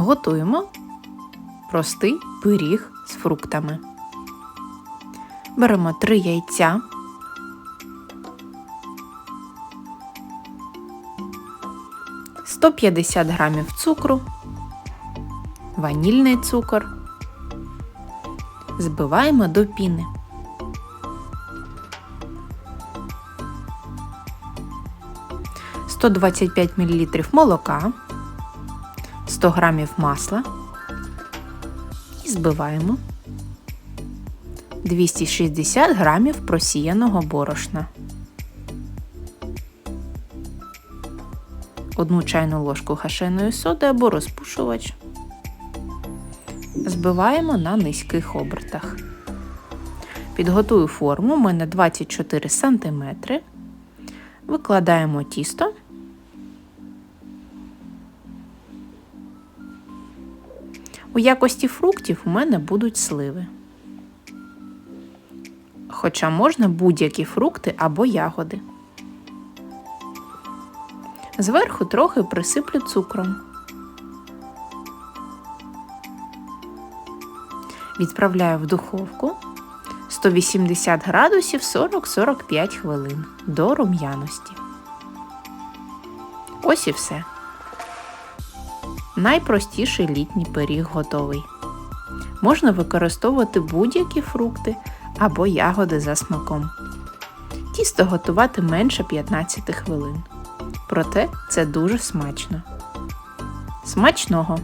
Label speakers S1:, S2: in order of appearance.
S1: Готуємо простий пиріг з фруктами. Беремо 3 яйця. Сто п'ятдесят грамів цукру, ванільний цукор. Збиваємо до піни. Сто двадцять п'ять мілілітрів молока, 100 грамів масла і збиваємо 260 грамів просіяного борошна, одну чайну ложку гашеної соди або розпушувач. Збиваємо на низьких обертах. Підготую форму, у мене 24 см. Викладаємо тісто. У якості фруктів у мене будуть сливи. Хоча можна будь-які фрукти або ягоди. Зверху трохи присиплю цукром. Відправляю в духовку 180 градусів 40-45 хвилин до рум'яності. Ось і все. Найпростіший літній пиріг готовий. Можна використовувати будь-які фрукти або ягоди за смаком. Тісто готувати менше 15 хвилин. Проте це дуже смачно. Смачного!